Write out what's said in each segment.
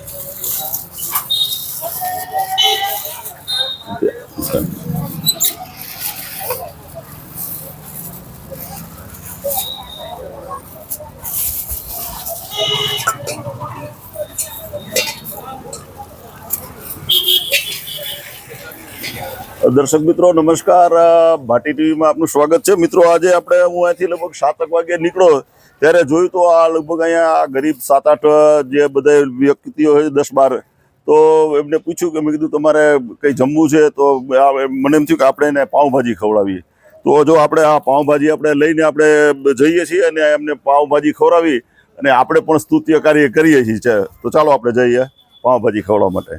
દર્શક મિત્રો નમસ્કાર. અ, ભાટી ટીવીમાં આપનું સ્વાગત છે. મિત્રો આજે આપણે હું અહીંથી લગભગ સાતક વાગે નીકળ્યો ત્યારે જોયું તો આ લગભગ અહીંયા ગરીબ સાત આઠ જે બધા વ્યક્તિઓ હોય દસ બાર, તો એમને પૂછ્યું કે મેં કીધું, તમારે કંઈ જમવું છે? તો મને એમ થયું કે આપણે એને પાઉંભાજી ખવડાવીએ. તો જો આપણે આ પાઉંભાજી આપણે લઈને આપણે જઈએ છીએ અને એમને પાઉંભાજી ખવડાવી અને આપણે પણ સ્તુત્ય કાર્ય કરીએ છીએ તો ચાલો આપણે જઈએ પાઉંભાજી ખવડાવવા માટે.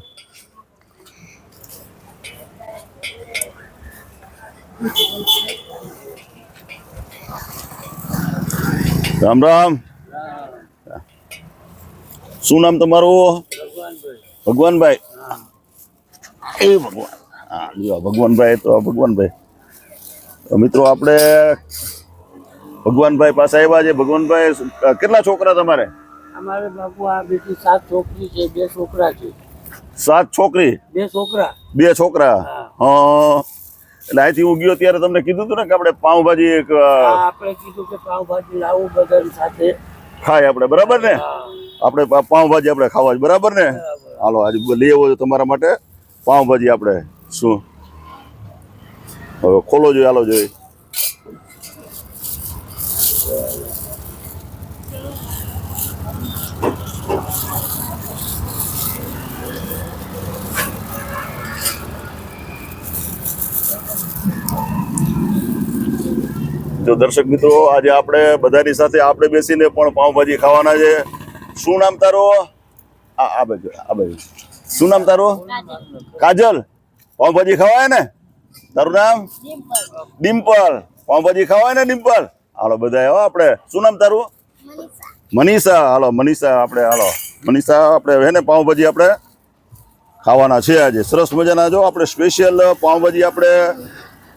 રામ રામ. શું નામ તમારું? ભગવાનભાઈ. એ ભગવાન. હા લ્યો ભગવાનભાઈ તો ભગવાનભાઈ. મિત્રો આપણે ભગવાનભાઈ પાસે આવ્યા છે. ભગવાનભાઈ કેટલા છોકરા તમારે? અમારે બાપુ આ બેટી સાત છોકરી છે બે છોકરા છે. સાત છોકરી? બે છોકરા. બે છોકરા? હા. એટલે અહીંથી હું ગયો ત્યારે તમને કીધું હતું ને કે આપણે પાઉંભાજી એક આપણે કીધું કે પાઉંભાજી લાવું બધા સાથે. ખાય આપણે બરાબર ને? આપણે પાઉંભાજી આપણે ખાવા બરાબર ને? હાલો આજે લઈ આવો તમારા માટે પાઉંભાજી આપણે. શું? હવે ખોલો જોઈએ હાલો જોઈએ જો દર્શક મિત્રો, આજે આપણે બધાની સાથે આપણે બેસીને પણ પાઉંભાજી ખાવાના છે. શું નામ તારું? આ બાજુ, આ શું નામ તારું? કાજલ. પાઉંભાજી ખવાય ને? તારું નામ? ડિમ્પલ. પાઉંભાજી ખવાય ને, ડિમ્પલ? હાલો બધા હો આપણે. શું નામ તારું? મનીષા. હાલો, મનીષા આપણે, હાલો. મનીષા આપણે હે ને, પાઉંભાજી આપણે ખાવાના છે આજે. સરસ મજાના જો, આપણે સ્પેશિયલ પાઉંભાજી આપણે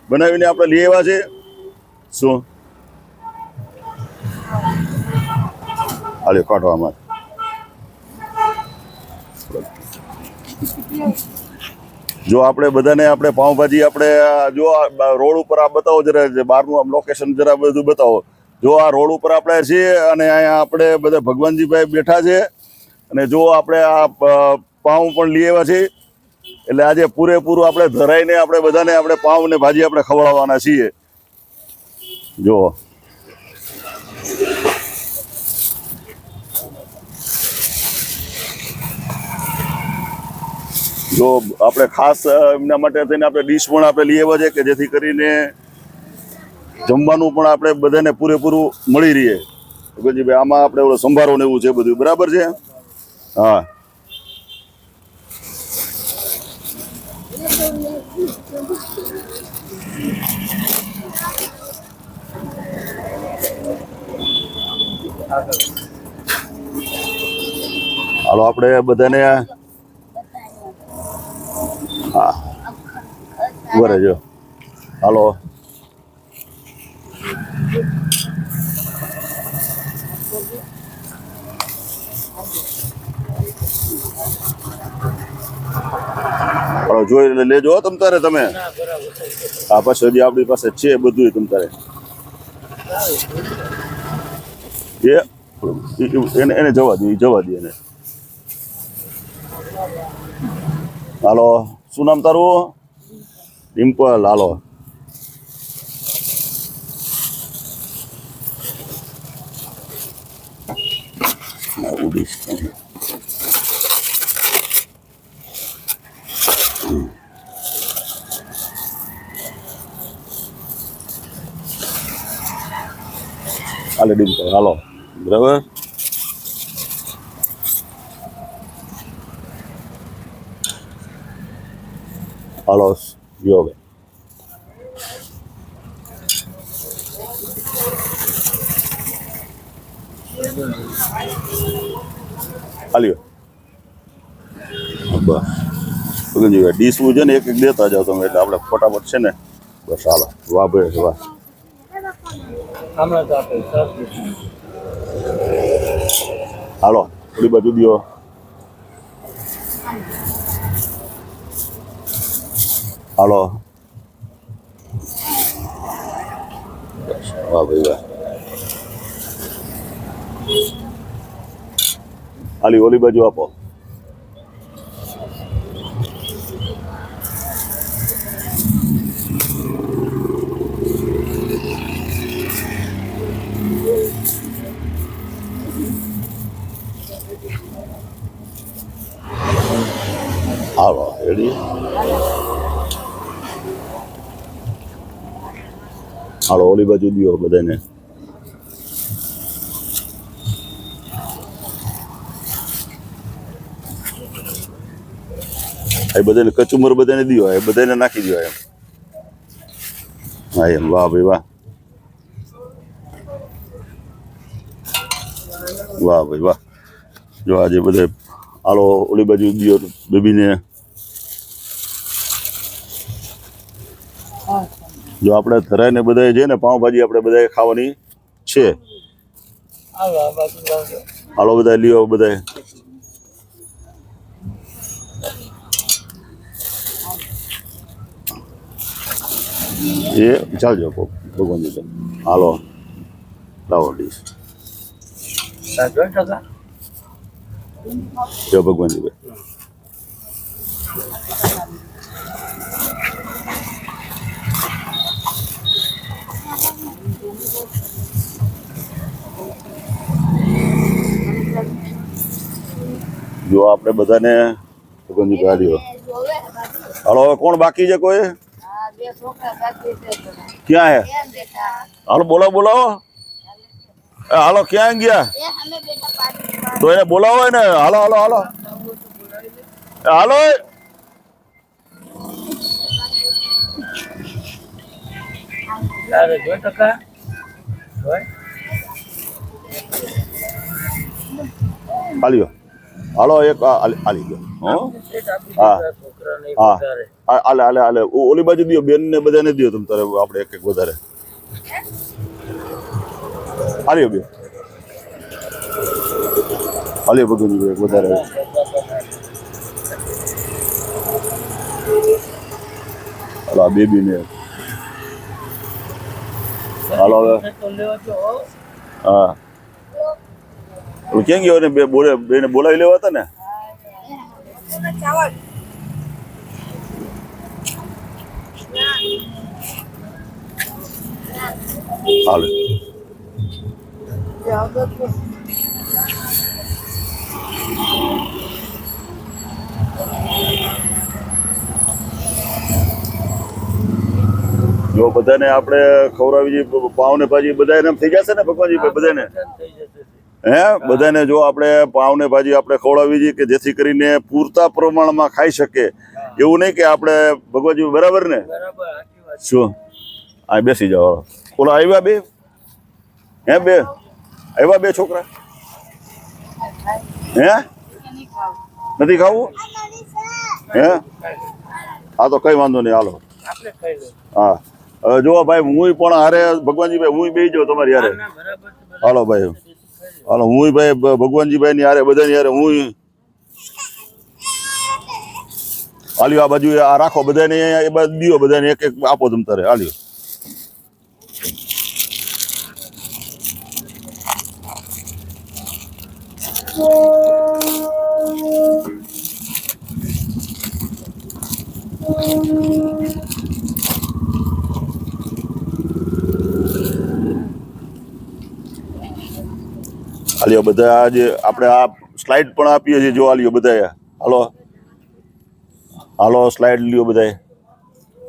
બનાવીને આપણે લઈ આવ્યા છે શું? હાલ્યો, કાઢો આમાં. જો આપણે બધાને આપણે પાઉંભાજી આપણે જો આ રોડ ઉપર આ બતાવો જરા બહારનું આમ લોકેશન જરા બધું બતાવો. જો આ રોડ ઉપર આપણે છીએ અને અહીંયા આપણે બધા ભગવાનજીભાઈ બેઠા છે અને જો આપણે આ પાઉં પણ લઈ આવ્યા છીએ, એટલે આજે પૂરેપૂરું આપણે ધરાઈને આપણે બધાને આપણે પાઉં ને ભાજી આપણે ખવડાવવાના છીએ. જો. જો, આપણે ખાસ એમના માટે થઈને આપણે ડીશ પણ આપણે લઈ છે કે જેથી કરીને જમવાનું પણ આપણે બધાને પૂરેપૂરું મળી રહીએ ભાઈ આમાં આપણે સંભારો ને એવું છે બધું. બરાબર છે? હા. હાલો, આપણે બધાને હા. બરે જો હાલો. જોઈ લેજો તમ તારે તમે. બરાબર. આ પાસે આપણી પાસે છે બધું તમ તારે. એ એ- એને એને જવા દે ઈ જવા દે એને હાલો શું નામ તારું ડિમ્પલ હાલો આ ઉડીશ હાલે ડિમ્પલ હાલો બરાબર હાલો જો હવે હાલ્યો બસ પગજી ડીશવું છે ને એક એક દેતા જાઓ તમે એટલે આપણે ફટાફટ છે ને બસ હાલો વાહ ભાઈ વાહ હમણાં તો આપણે સરસ હાલો થોડી બાજુ દ્યો હાલો વાહ ભાઈ વાહ હાલી ઓલી બાજુ આપો હાલો, ઓલી બાજુ દ્યો બધાને એ બધાને કચુંબર બધાને દ્યો એ બધાને નાખી દ્યો એમ. હા, એમ. વાહ ભાઈ, વાહ. વાહ ભાઈ, વાહ. જો આજે બધે હાલો, ઓલી બાજુ દ્યો બેબીને. જો આપણે ધરાઈને બધાએ છે ને પાઉંભાજી આપણે બધાએ ખાવાની છે. હાલો લીઓ બધા લ્યો બધાએ. એ ચાલજો ભગવાનજી હાલો લાવો ડીશ. જય ભગવાનજી ભાઈ જો આપણે બધાને સુગંધી કાઢ્યો હાલો, હવે કોણ બાકી છે કોઈ? ક્યાં હે? હાલો, બોલાવો એ, હાલો, ક્યાં ગયા? તો એને બોલાવો ને હાલો હાલો હાલો. હાલો. ટકા જોઈ હાલ્યો હાલો એક આલી ગયો હો હા. હાલે હાલે હાલે ઓલી બાજુ દિયો બેન ને બધાને દિયો તમ તારે આપણે એક એક વધારે હાલ્યો બે હાલ્યો ભગવાનજી એક વધારે હાલો બેબી ને હાલો હવે હો. ક્યાં ગયો ને બે બોલે, બેને બોલાવી લેવા હતા ને? હાલે. જો બધાને આપણે ખવડાવી પાવ ને ભાજી બધા એમ થઈ જશે ને ભગવાનજી બધાને થઈ જશે. હે? બધાને જો આપણે પાવને ભાજી આપણે ખવડાવી જોઈએ કે જેથી કરીને પૂરતા પ્રમાણમાં ખાઈ શકે. એવું નહીં કે આપણે ભગવાનજી બરાબર ને? શું આ બેસી જાઓ. બોલો ઓલા આવ્યા બે? હે બે? આવ્યા બે છોકરા? હે? નથી ખાવું? હે? હા તો કઈ વાંધો નહીં હાલો. હા. હવે જુઓ ભાઈ હું પણ હારે ભગવાનજી ભાઈ હું બે જાઉં તમારી હારે. હાલો ભાઈ. હાલો, હું ભાઈ ભગવાનજીભાઈ ની હારે, બધાની હારે હું હાલ્યો આ બાજુ, આ રાખો, બધાને એ બાજુ દિયો, બધાને એક એક આપો તમ તારે, હાલ્યો. હાલ્યો બધા આજે આપણે આ સ્લાઇડ પણ આપીએ છીએ જો આલિયો બધાએ. હાલો. હાલો સ્લાઇડ લ્યો બધાએ.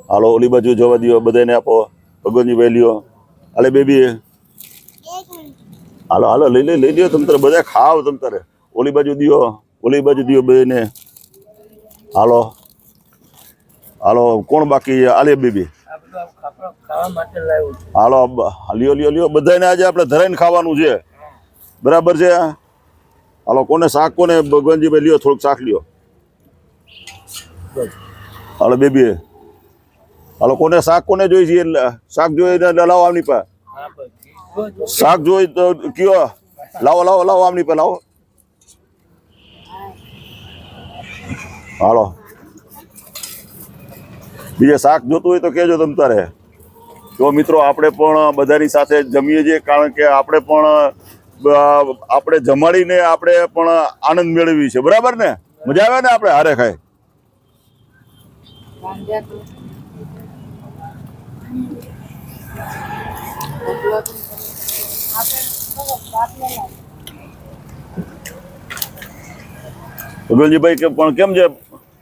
હાલો ઓલી બાજુ જોવા દો બધાને આપો. ભગવાનજીભાઈ લ્યો. હાલે બેબી. હાલો હાલો લઈ લઈ લઈ લ્યો તમ તારે બધા ખાવ તમ તારે. ઓલી બાજુ દો ઓલી બાજુ દો બધાને. હાલો. હાલો કોણ બાકી? હાલે બેબી. હાલો લ્યો લ્યો લ્યો બધાને આજે આપણે ધરાઈને ખાવાનું છે. બરાબર છે? હાલો કોને શાક કોને ભગવાનજીભાઈ લ્યો, થોડુંક શાક લ્યો. હાલો, બેબી. હાલો કોને શાક કોને જોઈ છે શાક જોઈ ને લાવો આમની જો. શાક જોઈ તો કયો? લાવો લાવો લાવો આમની પા લાવો. હાલો. બીજે શાક જોતું હોય તો કહેજો તમ તારે. જો મિત્રો, આપણે પણ બધાની સાથે જમીએ છીએ, કારણ કે આપણે પણ આપણે જમાડીને આપણે પણ આનંદ મેળવી છે. બરાબર ને? મજા આવે ને આપણે હારે ખાય? ભગવનજીભાઈ કે પણ કેમ છે?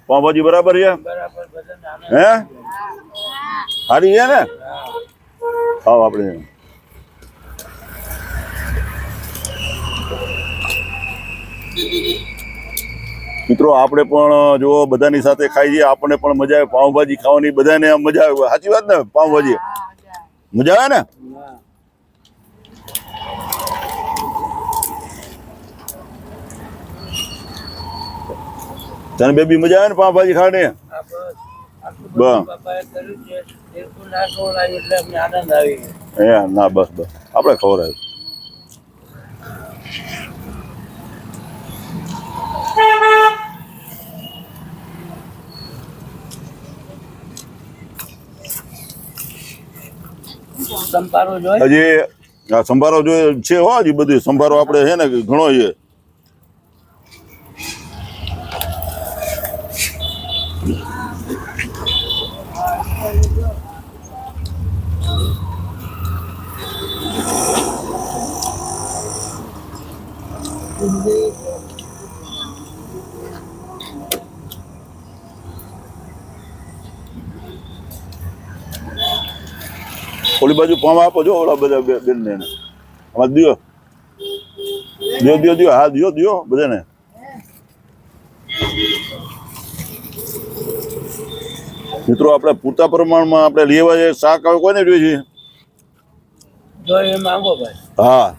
પાઉંભાજી બરાબર છે? હે? સારી છે ને? ખાવ આપણે. મિત્રો આપણે પણ જો બધાની સાથે ખાઈ જઈએ આપણને પણ મજા આવે. પાઉંભાજી ખાવાની બધાને આમ મજા આવે. સાચી વાત ને પાઉંભાજી? મજા આવે. ને. તને બેબી મજા આવે ને પાઉંભાજી ખાવાની? બસ. ના ખવડાવ્યું એટલે અમને આનંદ આવી ગયો. હે ના બસ બસ. આપણે ખવડાવ્યું. સંભારો જોઈએ? હજી સંભારો જોઈએ છે હો, હજી બધી સંભારો આપણે છે ને ઘણો છે. ઓલી બાજુ પાવા આપો જો ઓલા બધા બે- બેનને એને. આમાં દિયો. દિયો દિયો દિયો. હા દિયો દિયો બધાને. મિત્રો આપણે પૂરતા પ્રમાણમાં આપણે લેવા જઈએ શાક આવે કોઈને જોઈએ છે? હા.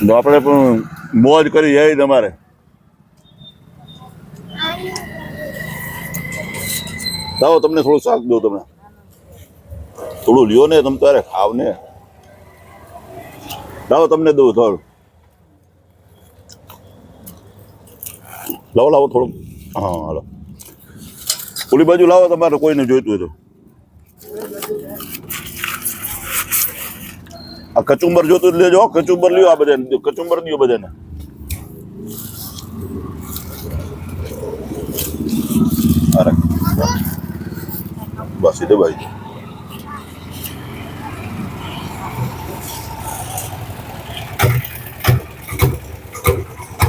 તો આપણે પણ મોજ કરી જાય તમારે. લાવો તમને થોડું શાક દઉં તમને. થોડું લ્યો ને તમે તારે ખાવ ને. લાવો તમને દઉં થોડું. લાવો લાવો થોડું. હા, હાલો. ઓલી બાજુ લાવો, તમારે કોઈને જોઈતું હોય તો. આ કચુંબર જોતું લેજો કચુંબર લ્યો આ બધાને. કચુંબર દો બધાને. બસ એ ભાઈ.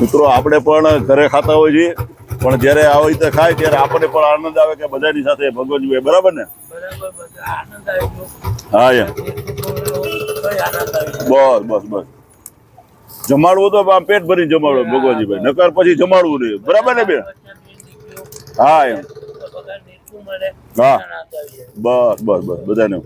મિત્રો, આપણે પણ ઘરે ખાતા હોય છીએ, પણ જ્યારે આવી રીતે ખાય, ત્યારે આપણને પણ આનંદ આવે કે બધાની સાથે ભગવાનજી બરાબર ને? બરાબર ગયો હા ગયો બસ બસ બસ. જમાડવું તો આમ પેટ ભરી જમાડવું, ભગવાનજીભાઈ. નકર પછી જમાડવું નહીં. બરાબર ને બે હા, એમ. હા. આનંદ આવી જાય. બસ બસ બસ બધાને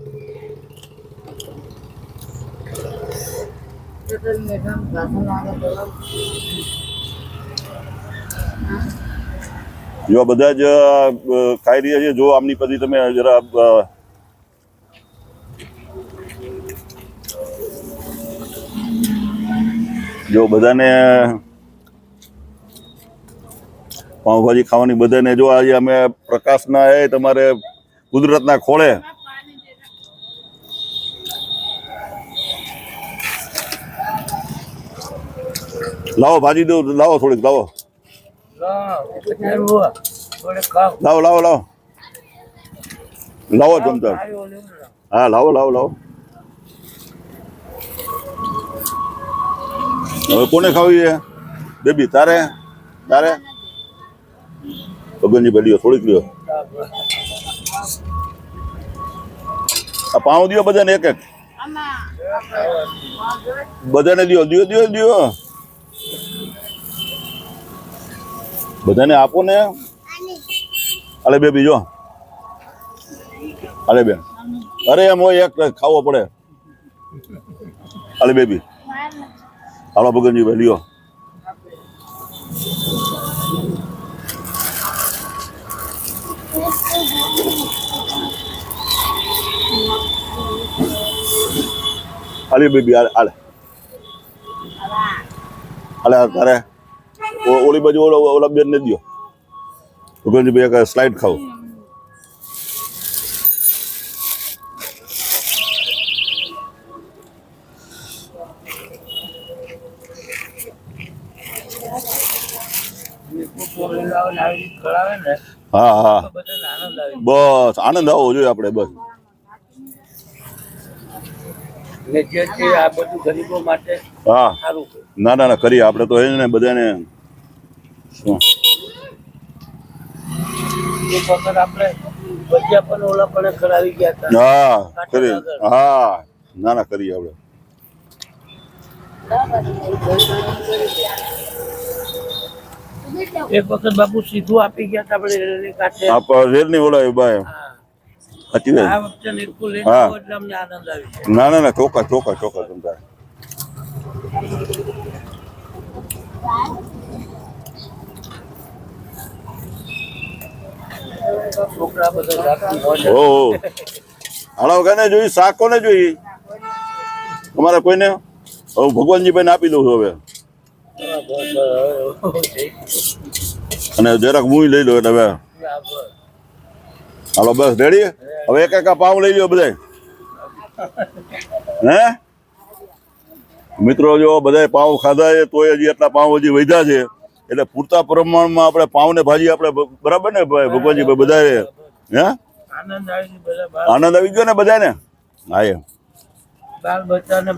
જો બધા જ અ, ખાઈ રહ્યા છે જો આમની પછી તમે જરા અ, જો બધાને પાઉંભાજી ખાવાની બધાને જો આજે અમે પ્રકાશના એ તમારે કુદરતના ખોળે. લાવો ભાજી દો, લાવો થોડીક, લાવો. લાવ. લાવો લાવો. લાવો ચમચા. હા, લાવો લાવો લાવો. હવે કોને ખાવી છે? બેબી, તારે? તારે? ભગવાનજી ભાઈ લ્યો થોડીક લ્યો. આ પાઉં દિયો બધાને એક એક. બધાને દિયો દિયો દિયો દિયો. બધાને આપો ને. અલે બેબી, જો. અલે બેન. અરે એમ હોય એક ખાવો પડે. અલે બેબી. હાલો ભગનજી ભાઈ લ્યો હાલે બેબી, હાલે હાલે. અલે આ તારે ઓલી બાજુ ઓલો, ઓલા બેન ને દો ભગવાનજી ભાઈ સ્લાઇડ ખાવ હા હા. બસ આનંદ આવવો જોઈએ આપણે બસ. ને જે છે આ બધું ગરીબો માટે હા. ના ના ના કરીએ આપણે તો એ ને બધાને. શું? એક વખત આપણે ભજીયા પણ ઓલા પણ કરાવી ગયા હતા. હા હા. ના ના કરીએ આપણે. એક વખત બાપુ સીધું આપી ગયા હતા આપણે રેલની કાંઠે. આપ રેલની ઓલા બાય હા. સાચી વાત આ વખતે નિર્કુલ લઈને એટલે અમને આનંદ આવી ના ના ના ચોકા ચોકા ચોકા સમજાય. છોકરા બધા ઓ ઓ. હાલો કને જોઈ શાક કોને જોઈ તમારે કોઈને? હવે ભગવાનજી ભાઈને આપી દઉં છું હવે. અને જરાક હું લઈ લો એટલે હવે. હાલો બસ રેડી? હવે એક એક પાવ લઈ લ્યો બધા હે? મિત્રો જો બધાય પાવ ખાધા છે તોય હજી એટલા પાવ હજી વધ્યા છે. એટલે પૂરતા પ્રમાણમાં આપણે પાવ ને ભાજી આપણે બરાબર ને ભાઈ ભગવાનજી ભાઈ બધાએ હે? આનંદ આવી છે બધા બાળ આનંદ આવી ગયો ને બધાને હા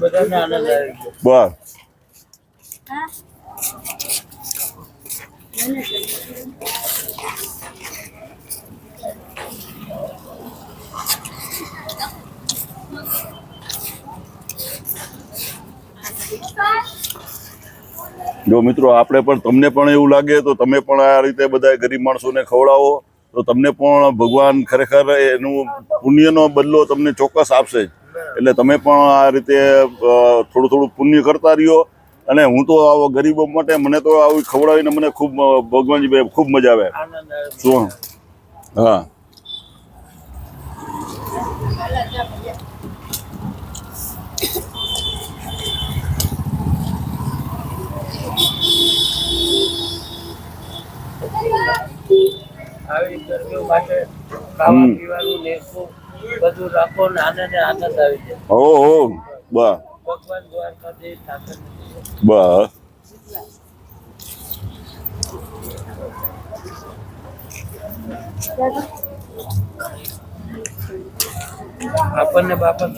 બધાને આનંદ આવી ગયો. બસ. જો મિત્રો, આપણે પણ તમને પણ એવું લાગે તો તમે પણ આ રીતે બધા ગરીબ માણસોને ખવડાવો, તો તમને પણ ભગવાન ખરેખર એનું પુણ્યનો બદલો તમને ચોક્કસ આપશે. એટલે તમે પણ આ રીતે થોડું થોડું પુણ્ય કરતા રહ્યો. અને હું તો આવો ગરીબો માટે મને તો આવી ખવડાવીને મને ખૂબ ભગવાનજી ભાઈ ખૂબ મજા આવે. શું હા. આવી ગરમીઓ માટે ખાવા પીવાનું લેખું બધું રાખો ને આને આનંદ આવી જાય. હો હો. બસ ભગવાન દ્વારકાધીશ ઠાકર બસ આપણને બાપા